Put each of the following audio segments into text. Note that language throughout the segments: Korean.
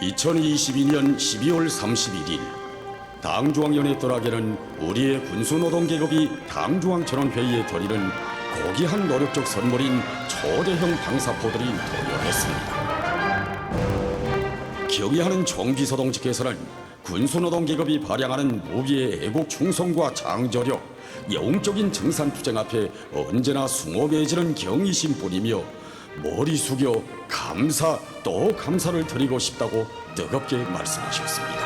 2022년 12월 31일 당중앙위원회 떠나게는 우리의 군수노동계급이 당중앙전원회의에 드리는 고귀한 노력적 선물인 초대형 방사포들이 도열했습니다. 경의하는 총비서동 측에서는 군수노동계급이 발양하는 무비의 애국 충성과 장저력, 영웅적인 정산투쟁 앞에 언제나 숭고해지는 경의심뿐이며 머리 숙여 감사 또 감사를 드리고 싶다고 뜨겁게 말씀하셨습니다.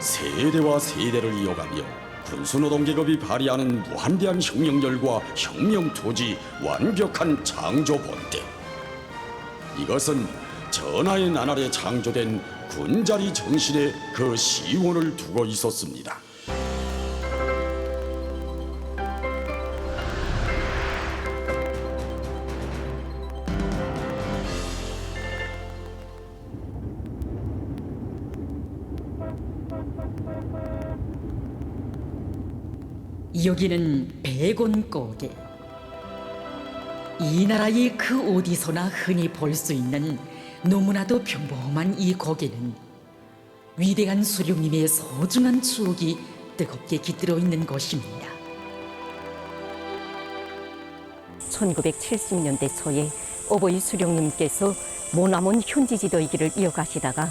세대와 세대를 이어가며 군수노동계급이 발휘하는 무한대한 혁명열과 혁명투지 완벽한 창조 본대 이것은 전하의 나날에 창조된 군자리 정신의 그 시원을 두고 있었습니다. 여기는 백원고개. 이 나라의 그 어디서나 흔히 볼 수 있는 너무나도 평범한 이 고개는 위대한 수령님의 소중한 추억이 뜨겁게 깃들어 있는 곳입니다. 1970년대 초에 어버이 수령님께서 모남원 현지 지도의 길을 이어가시다가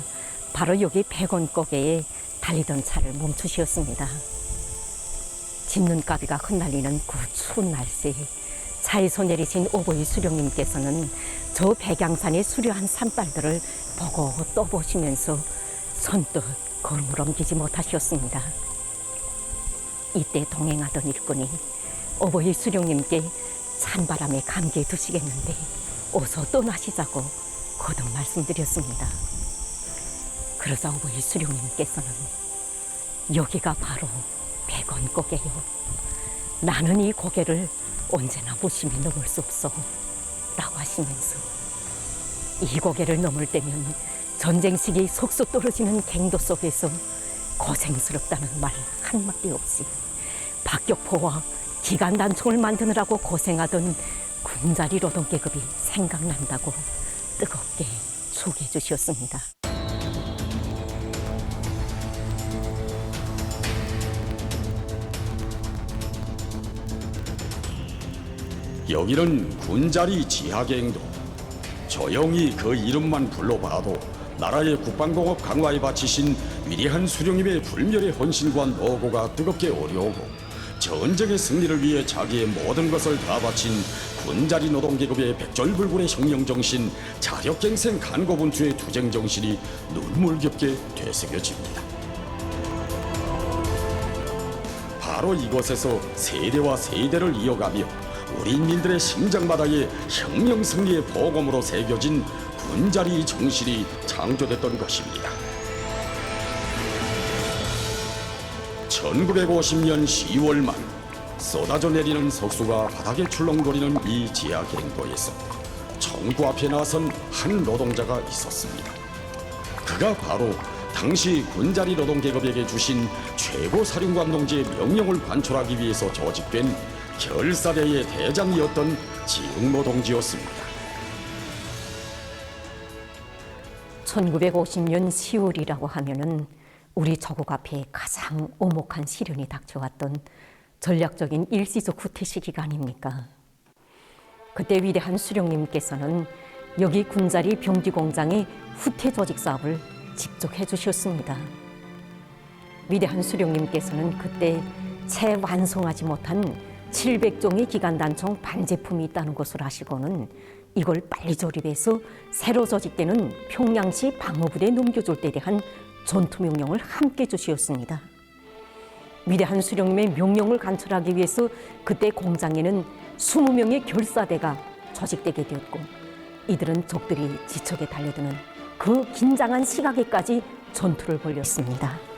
바로 여기 백원고개에 달리던 차를 멈추셨습니다. 집눈가비가 흩날리는 그 추운 날씨 차에서 내리신 어버이 수령님께서는 저 백양산의 수려한 산발들을 보고 또 보시면서 선뜻 걸음을 옮기지 못하셨습니다. 이때 동행하던 일꾼이 어버이 수령님께 찬바람에 감기에 드시겠는데 어서 떠나시자고 거듭 말씀드렸습니다. 그러자 어버이 수령님께서는 여기가 바로 백원 고개요. 나는 이 고개를 언제나 무심히 넘을 수 없어. 라고 하시면서 이 고개를 넘을 때면 전쟁식이 속속 떨어지는 갱도 속에서 고생스럽다는 말 한마디 없이 박격포와 기간 단총을 만드느라고 고생하던 군자리 노동계급이 생각난다고 뜨겁게 소개해 주셨습니다. 여기는 군자리 지하갱도 조용히 그 이름만 불러봐도 나라의 국방공업 강화에 바치신 위대한 수령님의 불멸의 헌신과 노고가 뜨겁게 어려오고 전쟁의 승리를 위해 자기의 모든 것을 다 바친 군자리 노동계급의 백절불굴의 혁명정신 자력갱생 간고분투의 투쟁정신이 눈물겹게 되새겨집니다. 바로 이곳에서 세대와 세대를 이어가며 우리 인민들의 심장마다의 혁명 승리의 보검으로 새겨진 군자리 정신이 창조됐던 것입니다. 1950년 10월 말 쏟아져 내리는 석수가 바닥에 출렁거리는 이 지하 갱도에서 청구 앞에 나선 한 노동자가 있었습니다. 그가 바로 당시 군자리 노동계급에게 주신 최고 사령관 동지의 명령을 관철하기 위해서 조직된 결사대의 대장이었던 지흥모 동지였습니다. 1950년 10월이라고 하면은 우리 조국 앞에 가장 오목한 시련이 닥쳐왔던 전략적인 일시적 후퇴 시기가 아닙니까? 그때 위대한 수령님께서는 여기 군자리 병지 공장의 후퇴 조직 사업을 직접 해주셨습니다. 위대한 수령님께서는 그때 채 완성하지 못한 700종의 기간단총 반제품이 있다는 것을 아시고는 이걸 빨리 조립해서 새로 조직되는 평양시 방어부대에 넘겨줄 때 대한 전투 명령을 함께 주시었습니다. 위대한 수령님의 명령을 관철하기 위해서 그때 공장에는 20명의 결사대가 조직되게 되었고 이들은 적들이 지척에 달려드는 그 긴장한 시각에까지 전투를 벌였습니다.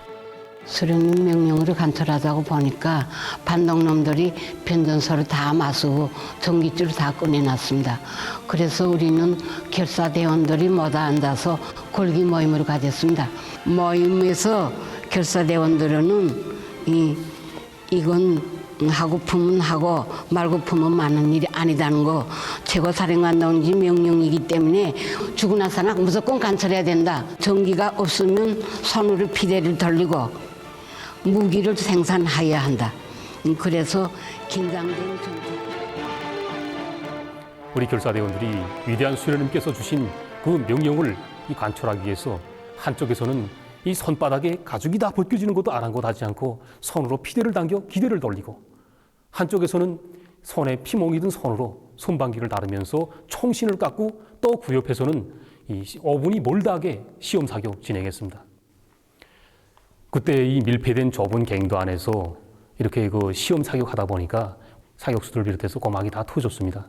수령님 명령으로 관철하자고 보니까 반동놈들이 변전서를 다 마수고 전기줄을 다 꺼내놨습니다. 그래서 우리는 결사대원들이 모두 앉아서 골기 모임을 가졌습니다. 모임에서 결사대원들은 이, 이건 하고 품은 하고 말고 품은 많은 일이 아니다는 거 최고사령관 동지 명령이기 때문에 죽고 나서나 무조건 관철해야 된다. 전기가 없으면 손으로 피대를 돌리고 무기를 생산해야 한다. 음, 그래서 긴장된 전투. 우리 결사대원들이 위대한 수련님께서 주신 그 명령을 이 관철하기 위해서 한쪽에서는 이 손바닥에 가죽이 다 벗겨지는 것도 아랑곳하지 않고 손으로 피대를 당겨 기대를 돌리고 한쪽에서는 손에 피멍이 든 손으로 손방귀를 다루면서 총신을 깎고 또 그 옆에서는 이 5분이 몰다하게 시험 사격 진행했습니다. 그때 이 밀폐된 좁은 갱도 안에서 이렇게 그 시험 사격하다 보니까 사격수들 비롯해서 고막이 다 터졌습니다.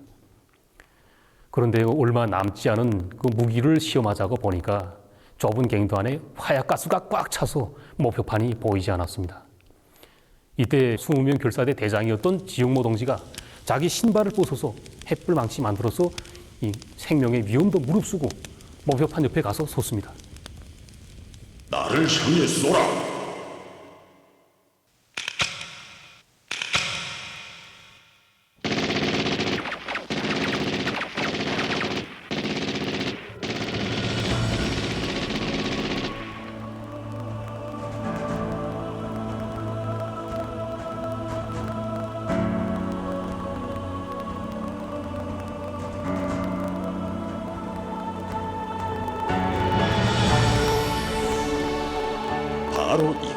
그런데 얼마 남지 않은 그 무기를 시험하자고 보니까 좁은 갱도 안에 화약가스가 꽉 차서 목표판이 보이지 않았습니다. 이때 20명 결사대 대장이었던 지용모 동지가 자기 신발을 부숴서 햇불 망치 만들어서 이 생명의 위험도 무릅쓰고 목표판 옆에 가서 섰습니다. 나를 향해 쏘라.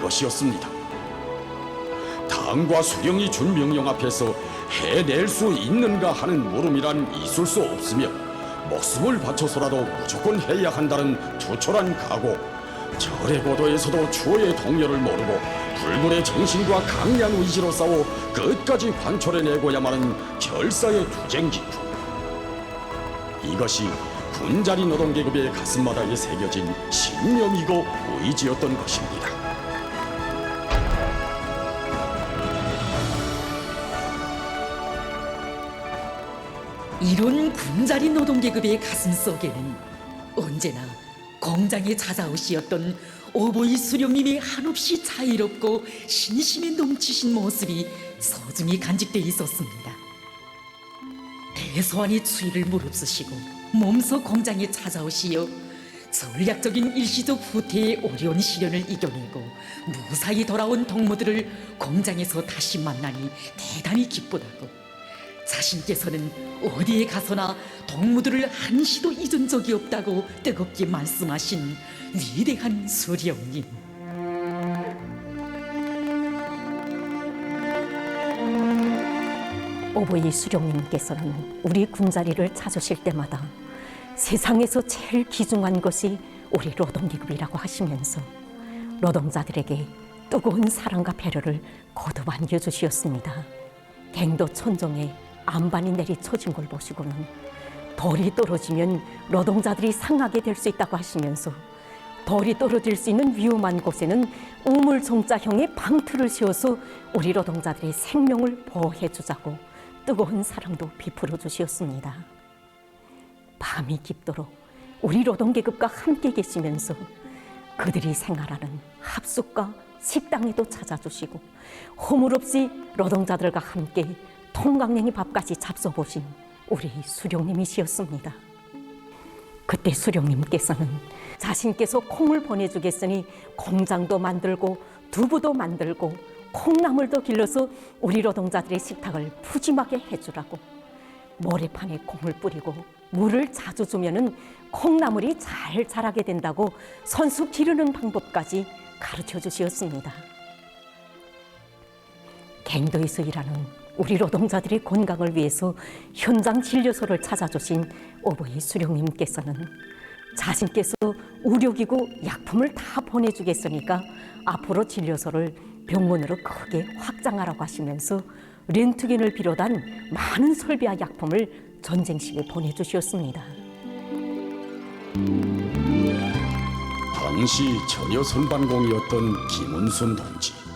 것이었습니다. 당과 수령이 준 명령 앞에서 해낼 수 있는가 하는 물음이란 있을 수 없으며 목숨을 바쳐서라도 무조건 해야 한다는 투철한 각오 절의 고도에서도 추호의 동료를 모르고 불굴의 정신과 강한 의지로 싸워 끝까지 관철해내고야만 하는 결사의 투쟁 기품 이것이 군자리 노동계급의 가슴마다에 새겨진 신념이고 의지였던 것입니다. 이런 군자리 노동계급의 가슴 속에는 언제나 공장의 자자오시였던 오보이 수령님의 한없이 자유롭고 신심에 넘치신 모습이 소중히 간직돼 있었습니다. 대소한이 추위를 무릅쓰시고 몸소 공장에 찾아오시어 전략적인 일시적 후퇴의 어려운 시련을 이겨내고 무사히 돌아온 동무들을 공장에서 다시 만나니 대단히 기쁘다고 자신께서는 어디에 가서나 동무들을 한시도 잊은 적이 없다고 뜨겁게 말씀하신 위대한 수령님. 오보이 수령님께서는 우리 군자리를 찾으실 때마다 세상에서 제일 귀중한 것이 우리 노동기급이라고 하시면서 노동자들에게 뜨거운 사랑과 배려를 거듭 안겨주시었습니다. 갱도 천정에 안반이 내리쳐진 걸 보시고는 돌이 떨어지면 노동자들이 상하게 될 수 있다고 하시면서 돌이 떨어질 수 있는 위험한 곳에는 우물 종자형의 방틀을 씌워서 우리 노동자들의 생명을 보호해 주자고 뜨거운 사랑도 베풀어 주시었습니다. 밤이 깊도록 우리 노동계급과 함께 계시면서 그들이 생활하는 합숙과 식당에도 찾아주시고 허물 없이 노동자들과 함께 통강냉이 밥까지 잡숴보신 우리 수령님이시였습니다. 그때 수령님께서는 자신께서 콩을 보내주겠으니 공장도 만들고 두부도 만들고 콩나물도 길러서 우리 노동자들의 식탁을 푸짐하게 해주라고 모래판에 콩을 뿌리고 물을 자주 주면은 콩나물이 잘 자라게 된다고 선수 기르는 방법까지 가르쳐 주시었습니다. 갱도에서 일하는 우리 노동자들의 건강을 위해서 현장 진료소를 찾아주신 오보이 수령님께서는 자신께서 의료기구 약품을 다 보내주겠으니까 앞으로 진료소를 병원으로 크게 확장하라고 하시면서 렌트겐을 비롯한 많은 설비와 약품을 전쟁식에 보내주셨습니다. 당시 전혀 선반공이었던 김은순 동지.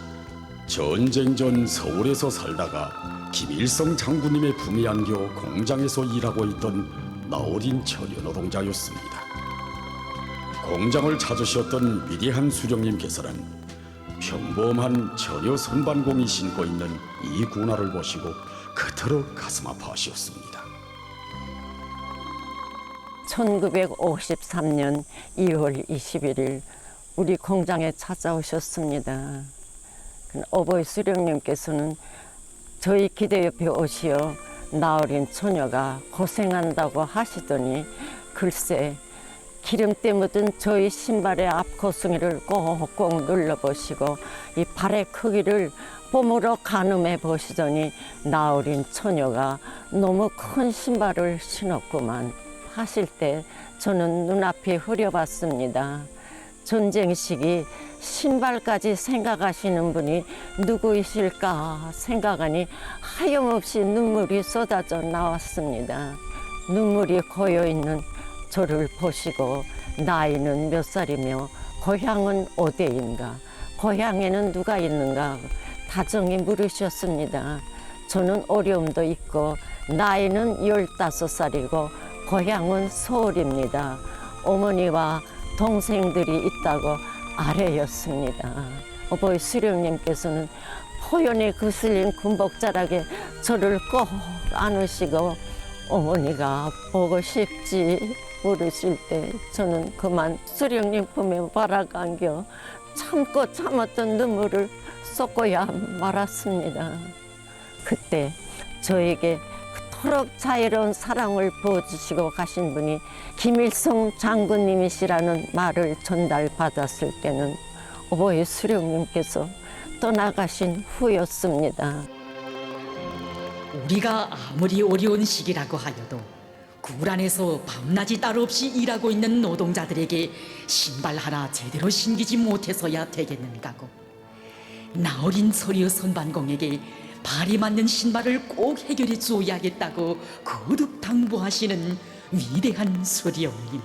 전쟁 전 서울에서 살다가 김일성 장군님의 품에 안겨 공장에서 일하고 있던 나어린 처녀 노동자였습니다. 공장을 찾으셨던 위대한 수령님 께서는 평범한 처녀 선반공이 신고 있는 이 군화를 보시고 그토록 가슴 아파하셨습니다. 1953년 2월 21일 우리 공장에 찾아오셨습니다. 그 어버이 수령님께서는 저희 기대 옆에 오시어 나어린 처녀가 고생한다고 하시더니 글쎄 기름때 묻은 저희 신발의 앞코승이를 꼭꼭 눌러보시고 이 발의 크기를 봄으로 가늠해 보시더니 나어린 처녀가 너무 큰 신발을 신었구만 하실 때 저는 눈앞이 흐려봤습니다. 전쟁 시기 신발까지 생각하시는 분이 누구이실까 생각하니 하염없이 눈물이 쏟아져 나왔습니다. 눈물이 고여 있는 저를 보시고 나이는 몇 살이며 고향은 어디인가 고향에는 누가 있는가 다정히 물으셨습니다. 저는 어려움도 있고 나이는 열다섯 살이고 고향은 서울입니다. 어머니와 동생들이 있다고 아래였습니다. 어버이 수령님께서는 포연이 그슬린 군복자락에 저를 꼭 안으시고 어머니가 보고 싶지 물으실 때 저는 그만 수령님 품에 바라간겨 참고 참았던 눈물을 쏟고야 말았습니다. 그때 저에게 그토록 자애로운 사랑을 부어주시고 가신 분이 김일성 장군님이시라는 말을 전달받았을 때는 어버이 수령님께서 떠나가신 후였습니다. 우리가 아무리 어려운 시기라고 하여도 굴 안에서 밤낮이 따로 없이 일하고 있는 노동자들에게 신발 하나 제대로 신기지 못해서야 되겠는가고 나어린 소리의 선반공에게 발이 맞는 신발을 꼭 해결해 줘야겠다고 거듭 당부하시는 위대한 수령님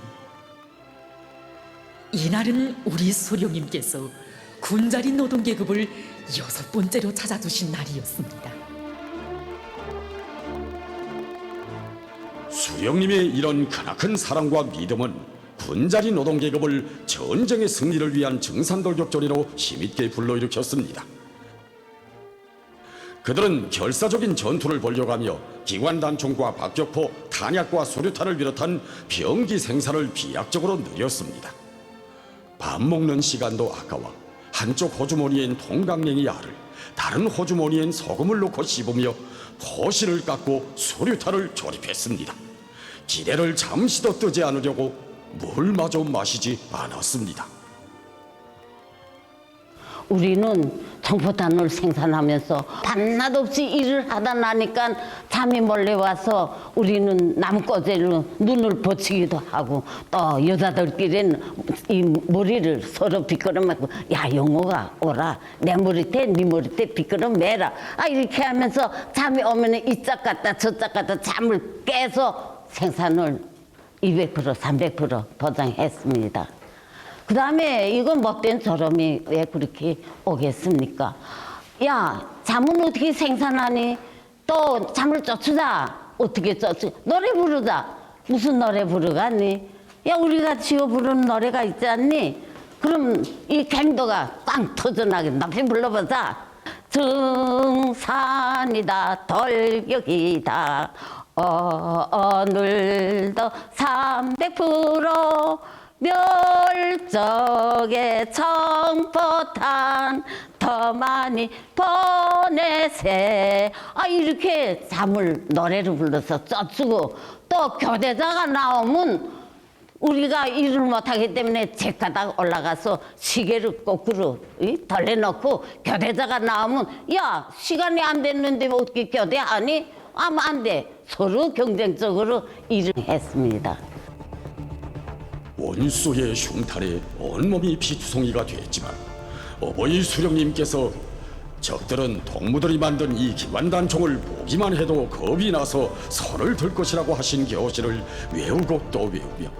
이날은 우리 수령님께서 군자리 노동계급을 여섯 번째로 찾아주신 날이었습니다. 수령님의 이런 크나큰 사랑과 믿음은 군자리 노동계급을 전쟁의 승리를 위한 증산돌격전으로 힘있게 불러일으켰습니다. 그들은 결사적인 전투를 벌려가며 기관단총과 박격포, 탄약과 수류탄을 비롯한 병기 생산을 비약적으로 늘렸습니다. 밥 먹는 시간도 아까워 한쪽 호주머니엔 통강냉이 알을 다른 호주머니엔 소금을 넣고 씹으며 토시를 깎고 수류탄을 조립했습니다. 기대를 잠시도 뜨지 않으려고 물마저 마시지 않았습니다. 우리는 청포탄을 생산하면서 밤낮 없이 일을 하다 나니까 잠이 몰래 와서 우리는 나무꺼제로 눈을 붙이기도 하고 또 여자들끼리는 이 머리를 서로 비끄러매고 야 영호가 오라 내 머리대 네 머리대 비끄러 매라 아 이렇게 하면서 잠이 오면 이짝 갔다 저짝 갔다 잠을 깨서 생산을 200% 300% 보장했습니다. 그 다음에 이건 못된 저놈이 왜 그렇게 오겠습니까? 야, 잠은 어떻게 생산하니? 또 잠을 쫓으자. 어떻게 쫓지? 노래 부르자. 무슨 노래 부르가니? 야, 우리가 지어 부르는 노래가 있지 않니? 그럼 이 갱도가 꽝 터져나게 높이 불러보자. 정산이다, 돌격이다. 어, 오늘도 300% 멸적의 청포탄 더 많이 보내세 아 이렇게 잠을 노래를 불러서 쩌주고 또 교대자가 나오면 우리가 일을 못하기 때문에 제가닥 올라가서 시계를 거꾸로 이? 덜려놓고 교대자가 나오면 야 시간이 안 됐는데 뭐 어떻게 교대하니? 아무 안돼 서로 경쟁적으로 일을 했습니다. 원수의 흉탄에 온몸이 피투성이가 됐지만 어버이 수령님께서 적들은 동무들이 만든 이 기관단총을 보기만 해도 겁이 나서 손을 들 것이라고 하신 교실을 외우고 또 외우며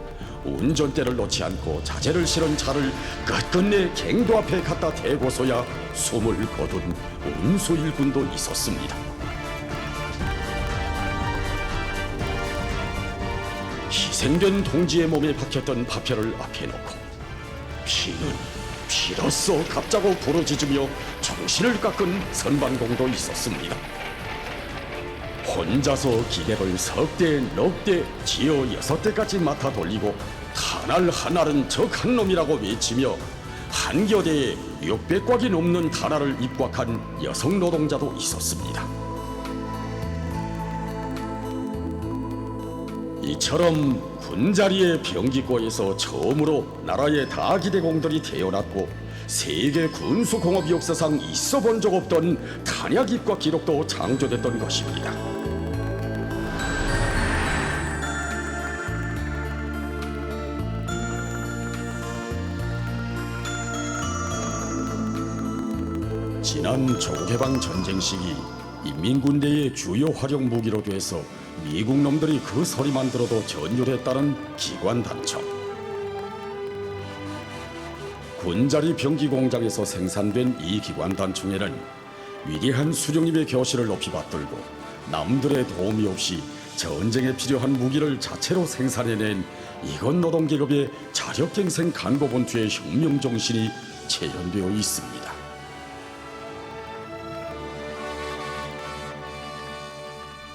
운전대를 놓지 않고 자재를 실은 차를 끝끝내 갱도 앞에 갖다 대고서야 숨을 거둔 운수 일군도 있었습니다. 생된 동지의 몸에 박혔던 파편을 앞에 놓고 피는 피로써 갑자고 부러지으며 정신을 깎은 선반공도 있었습니다. 혼자서 기대를 석 대, 넉 대, 지어 여섯 대까지 맡아 돌리고 탄알 하나는 적 한 놈이라고 외치며 한 겨대에 600곽이 넘는 탄알을 입곽한 여성 노동자도 있었습니다. 이처럼 군자리의 병기고에서 처음으로 나라의 다기대공들이 태어났고 세계 군수공업 역사상 있어 본 적 없던 탄약 입과 기록도 창조됐던 것입니다. 지난 조개방 전쟁 시기 인민군대의 주요 활용 무기로 돼서 미국 놈들이 그 소리만 들어도 전율했다는 기관 단청. 군자리 병기 공장에서 생산된 이 기관 단총에는 위대한 수령님의 교실을 높이 받들고 남들의 도움이 없이 전쟁에 필요한 무기를 자체로 생산해낸 이건 노동계급의 자력갱생 간고본투의 혁명 정신이 체현되어 있습니다.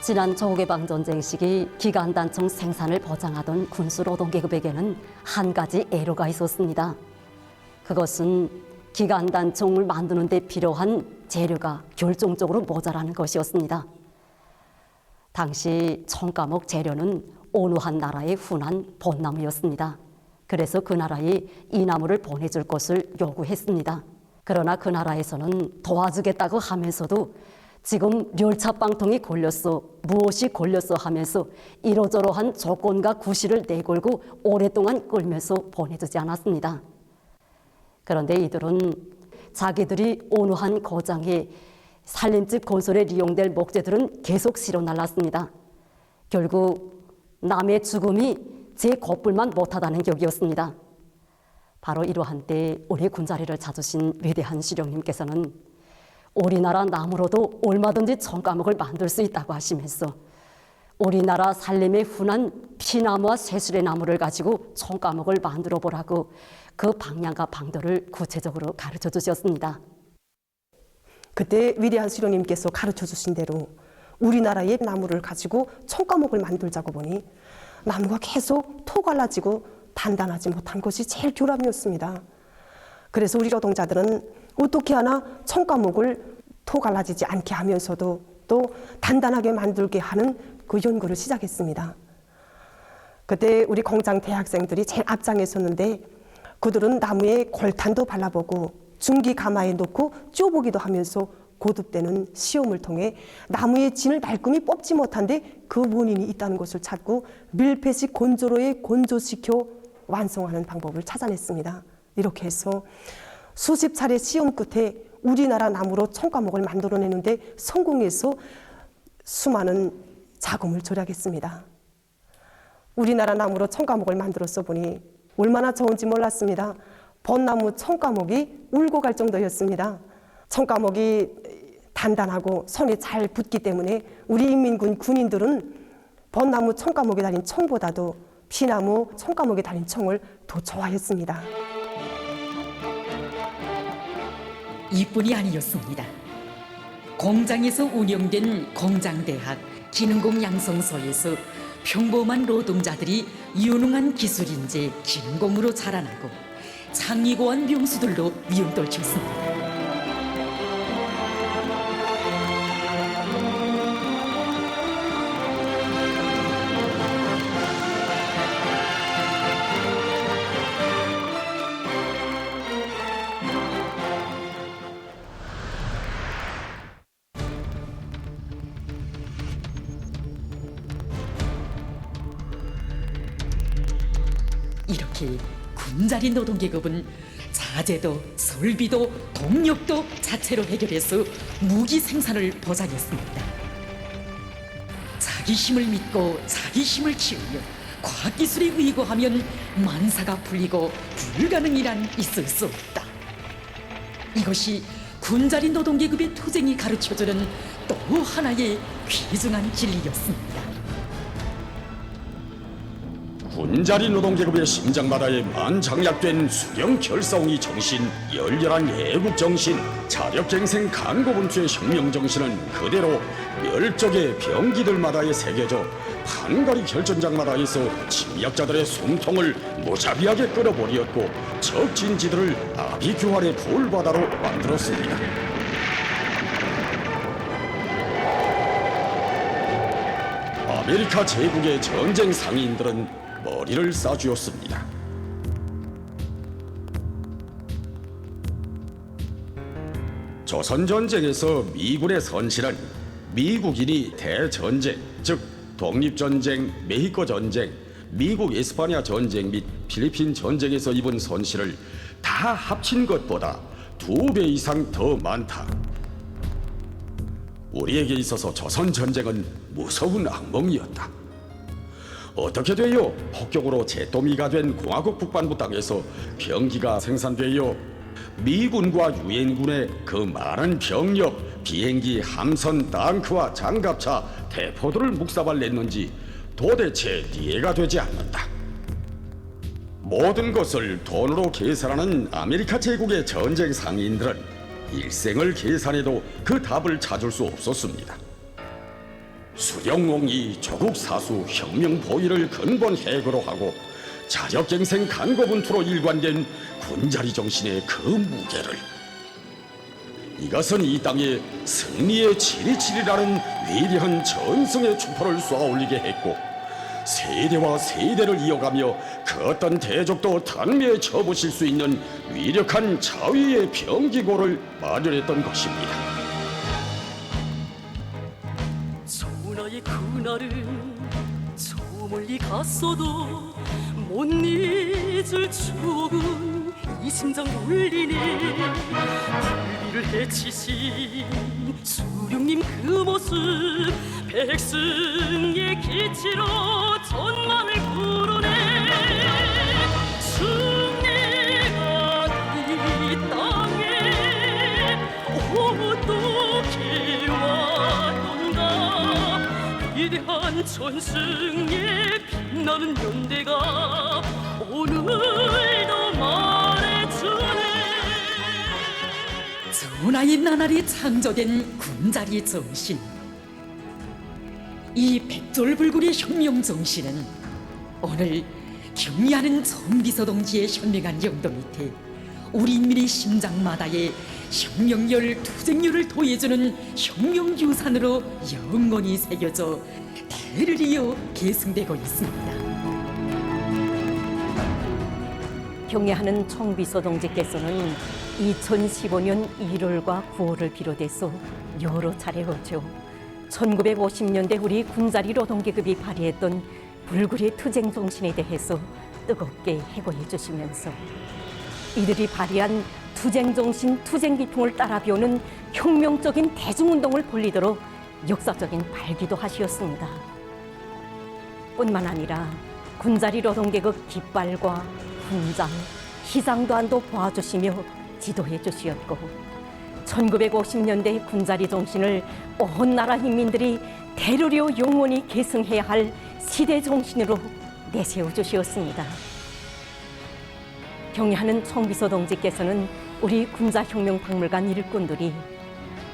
지난 조개방 전쟁 시기 기간 단총 생산을 보장하던 군수 노동계급에게는 한 가지 애로가 있었습니다. 그것은 기간 단총을 만드는 데 필요한 재료가 결정적으로 모자라는 것이었습니다. 당시 청가목 재료는 어느 한 나라의 훈한 벚나무였습니다. 그래서 그 나라에 이 나무를 보내줄 것을 요구했습니다. 그러나 그 나라에서는 도와주겠다고 하면서도 지금 멸차빵통이 걸렸어 무엇이 걸렸어 하면서 이러저러한 조건과 구실을 내걸고 오랫동안 끌면서 보내주지 않았습니다. 그런데 이들은 자기들이 어느 한 거장에 살림집 건설에 이용될 목재들은 계속 실어 날랐습니다. 결국 남의 죽음이 제 겁불만 못하다는 격이었습니다. 바로 이러한 때 우리 군자리를 찾으신 위대한 시령님께서는 우리나라 나무로도 얼마든지 청과목을 만들 수 있다고 하시면서 우리나라 살림에 흔한 피나무와 새술의 나무를 가지고 청과목을 만들어 보라고 그 방향과 방도를 구체적으로 가르쳐 주셨습니다. 그때 위대한 수령님께서 가르쳐 주신 대로 우리나라의 나무를 가지고 청과목을 만들자고 보니 나무가 계속 토갈라지고 단단하지 못한 것이 제일 교람이었습니다. 그래서 우리 노동자들은 어떻게 하나 청과목을 토 갈라지지 않게 하면서도 또 단단하게 만들게 하는 그 연구를 시작했습니다. 그때 우리 공장 대학생들이 제일 앞장에 섰는데 그들은 나무에 골탄도 발라보고 중기 가마에 놓고 쪼보기도 하면서 고득되는 시험을 통해 나무의 진을 말끔히 뽑지 못한데 그 원인이 있다는 것을 찾고 밀폐식 건조로에 건조시켜 완성하는 방법을 찾아냈습니다. 이렇게 해서 수십 차례 시험 끝에 우리나라 나무로 청과목을 만들어내는데 성공해서 수많은 자금을 절약했습니다. 우리나라 나무로 청과목을 만들었어 보니 얼마나 좋은지 몰랐습니다. 벚나무 청과목이 울고 갈 정도였습니다. 청과목이 단단하고 손에 잘 붙기 때문에 우리 인민군 군인들은 벚나무 청과목에 달린 청보다도 피나무 청과목에 달린 청을 더 좋아했습니다. 이뿐이 아니었습니다. 공장에서 운영된 공장대학 기능공 양성소에서 평범한 노동자들이 유능한 기술인재 기능공으로 자라나고 창의고한 명수들로 미움떨쳤습니다. 이렇게 군자리 노동계급은 자재도 설비도 동력도 자체로 해결해서 무기 생산을 보장했습니다. 자기 힘을 믿고 자기 힘을 키우며 과학기술에 의거하면 만사가 풀리고 불가능이란 있을 수 없다. 이것이 군자리 노동계급의 투쟁이 가르쳐주는 또 하나의 귀중한 진리였습니다. 군자리 노동계급의 심장마다에 만장약된 수령 결사옹이 정신, 열렬한 애국 정신, 자력갱생 강고분투의 혁명 정신은 그대로 멸적의 병기들마다에 새겨져 한가리 결전장마다에서 침략자들의 숨통을 무자비하게 끌어버리었고 적진지들을 아비규환의 불바다로 만들었습니다. 아메리카 제국의 전쟁 상인들은 머리를 싸쥐었습니다. 조선 전쟁에서 미군의 선실은 미국인이 대전쟁, 즉 독립전쟁, 메히코 전쟁, 미국 에스파냐 전쟁 및 필리핀 전쟁에서 입은 손실을 다 합친 것보다 두 배 이상 더 많다. 우리에게 있어서 조선 전쟁은 무서운 악몽이었다. 어떻게 되어 폭격으로 재도미가 된 공화국 북반부 땅에서 병기가 생산되어 미군과 유엔군의 그 많은 병력, 비행기, 함선, 탱크와 장갑차, 대포들을 묵사발냈는지 도대체 이해가 되지 않는다. 모든 것을 돈으로 계산하는 아메리카 제국의 전쟁 상인들은 일생을 계산해도 그 답을 찾을 수 없었습니다. 수령옹이 조국 사수 혁명 보위를 근본 해거로 하고 자력갱생 간고분투로 일관된 군자리 정신의 그 무게를 이것은 이 땅에 승리의 치리치리라는 위대한 전승의 추포를 쏘아올리게 했고 세대와 세대를 이어가며 그 어떤 대적도 단매에 쳐부실 수 있는 위력한 자위의 병기고를 마련했던 것입니다. 전하의 그날은 저 멀리 갔어도 못 잊을 추억은 이 심장 울리네. 불비를 해치신 수령님 그 모습 백승의 기치로 전망을 위대한 전승의 빛나는 연대가 오늘도 말해주네 전하의 나날이 창조된 군자리 정신. 이 백졸불굴의 혁명 정신은 오늘 경의하는 전비서 동지의 현명한 영도 밑에 우리 인민의 심장마다에 혁명열 투쟁열을 도해주는 혁명 유산으로 영원히 새겨져 대를 이어 계승되고 있습니다. 경애하는 청비서 동지께서는 2015년 1월과 9월을 비롯해서 여러 차례 거쳐 1950년대 우리 군자리 노동계급이 발휘했던 불굴의 투쟁 정신에 대해서 뜨겁게 해고해 주시면서 이들이 발휘한 투쟁 정신, 투쟁 기풍을 따라 배우는 혁명적인 대중운동을 벌리도록 역사적인 발기도 하시었습니다. 뿐만 아니라 군자리 노동계급 깃발과 훈장, 또한도 보아주시며 지도해 주시었고 1950년대 군자리 정신을 온 나라 인민들이 대로려 영원히 계승해야 할 시대 정신으로 내세워 주시었습니다. 경애하는 청비서 동지께서는 우리 군자혁명박물관 일꾼들이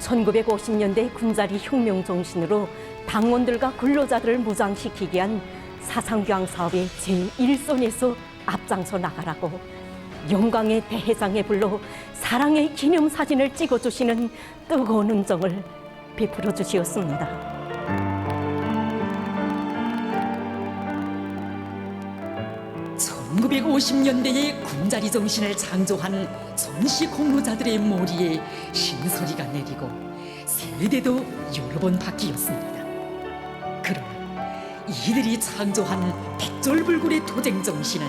1950년대 군자리 혁명 정신으로 당원들과 근로자들을 무장시키기 위한 사상교황 사업의 제1선에서 앞장서 나가라고 영광의 대회장에 불러 사랑의 기념사진을 찍어주시는 뜨거운 음정을 베풀어 주시었습니다. 1950년대의 군자리 정신을 창조한 전시 공로자들의 머리에 신소리가 내리고 세대도 여러 번 바뀌었습니다. 그러나 이들이 창조한 백졸불굴의 도쟁 정신은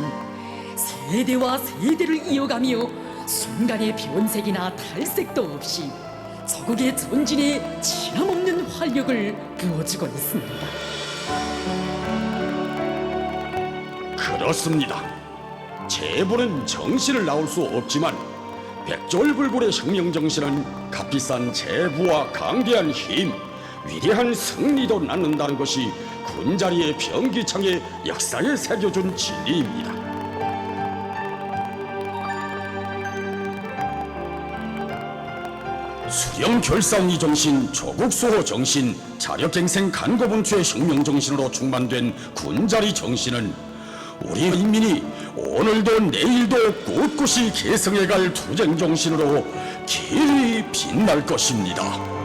세대와 세대를 이어가며 순간의 변색이나 탈색도 없이 저국의 전진에 지나없는 활력을 부어주고 있습니다. 그렇습니다. 제보는 정신을 나올 수 없지만 백졸불굴의 혁명 정신은 값비싼 제부와 강대한 힘, 위대한 승리도 낳는다는 것이 군자리의 병기창에 역사에 새겨준 진리입니다. 수령 결사의 정신, 조국 수호 정신, 자력갱생 간고분투의 혁명 정신으로 충만된 군자리 정신은 우리 인민이 오늘도 내일도 꿋꿋이 계승해갈 투쟁 정신으로 길이 빛날 것입니다.